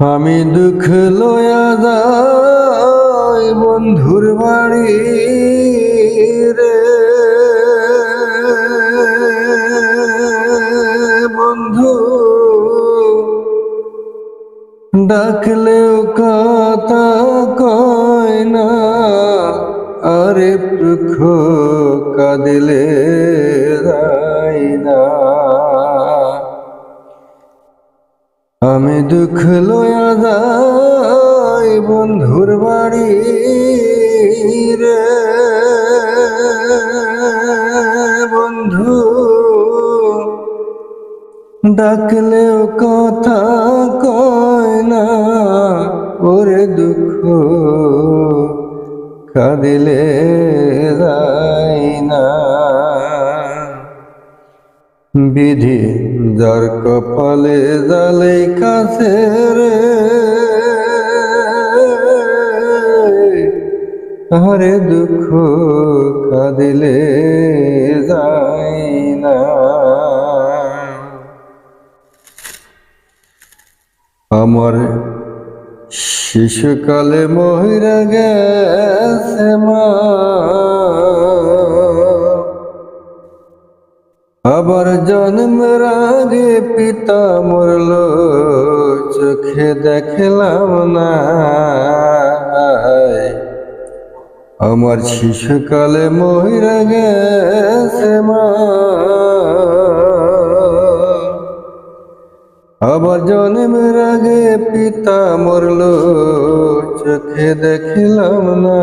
আমি দুঃখ লয়া যাই বন্ধুর বাড়ি রে। বন্ধু, ডাকলেও কথা কয় না, আরে দুঃখ কাঁদিলে যাই আমি দুঃখ লয়া যাই বন্ধুর বাড়ি রে। বন্ধু, ডাকলেও কথা কয় না, ওরে দুঃখ কাঁদিলে যাই না। বিধি যার কপালে জালে কাছে রে। হরে দুঃখ কাঁদিলে যাই না। আমার শিশুকালে মহিরা গেছে মা। আবার জন্মের আগে পিতা মরল, চোখে দেখলাম না। আমার শিশুকালে মহিরা গেছে মা। আবার জন্মের আগে পিতা মরল, চোখে দেখলাম না।